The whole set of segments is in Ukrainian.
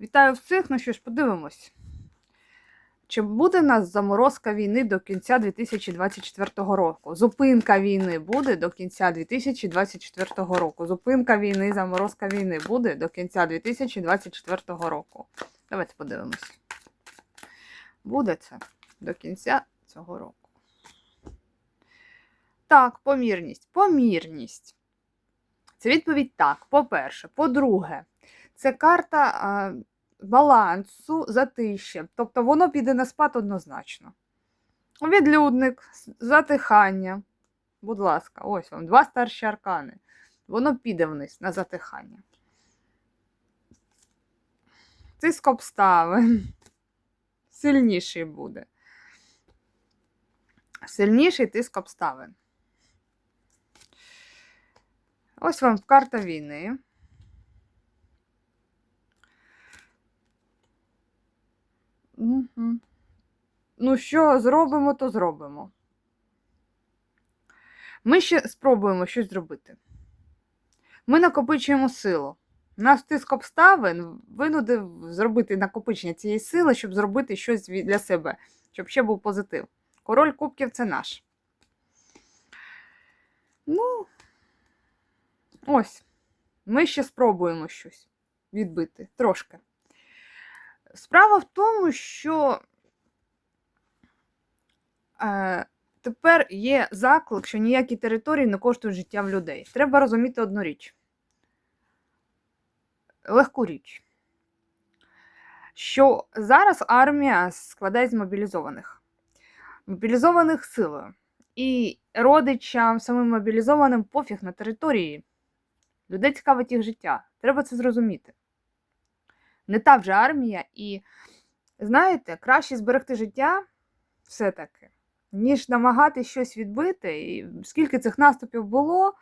Вітаю всіх, ну що ж, подивимось. Чи буде у нас заморозка війни до кінця 2024 року? Зупинка війни буде до кінця 2024 року. Зупинка війни, заморозка війни буде до кінця 2024 року. Давайте подивимось. Буде це до кінця цього року. Так, помірність. Помірність. Це відповідь так. По-перше. По-друге, це карта а, балансу затища. Тобто воно піде на спад однозначно. Відлюдник, затихання. Будь ласка, ось вам два старші аркани. Воно піде вниз на затихання. Тиск обставин. Сильніший буде. Сильніший тиск обставин. Ось вам карта війни. Мгм. Ну, що зробимо, то зробимо. Ми ще спробуємо щось зробити. Ми накопичуємо силу. Наш тиск обставин винудив зробити накопичення цієї сили, щоб зробити щось для себе, щоб ще був позитив. Король кубків це наш. Ну, ось. Ми ще спробуємо щось відбити трошки. Справа в тому, що е, тепер є заклик, що ніякі території не коштують життя в людей. Треба розуміти одну річ. Легку річ. Що зараз армія складає з мобілізованих. Мобілізованих силою. І родичам, самим мобілізованим пофіг на території. Людей цікавить їх життя. Треба це зрозуміти. Не та вже армія, і знаєте, краще зберегти життя все-таки, ніж намагатись щось відбити. І скільки цих наступів було,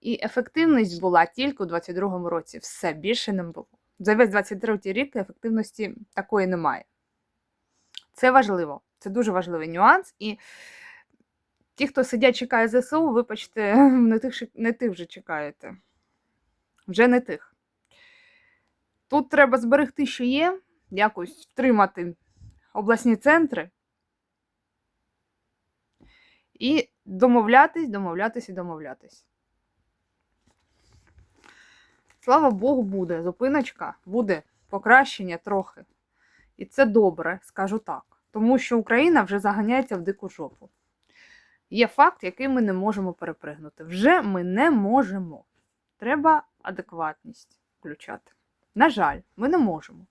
і ефективність була тільки у 22-му році. Все більше не було. За весь 23-й рік ефективності такої немає. Це важливо, це дуже важливий нюанс. І ті, хто сидять, чекає ЗСУ, вибачте, не тих, не тих вже чекаєте. Вже не тих. Тут треба зберегти, що є, якось втримати обласні центри і домовлятись, домовлятись і домовлятись. Слава Богу, буде зупиночка, буде покращення трохи. І це добре, скажу так. Тому що Україна вже заганяється в дику жопу. Є факт, який ми не можемо перепригнути. Вже ми не можемо. Треба адекватність включати. На жаль, ми не можемо.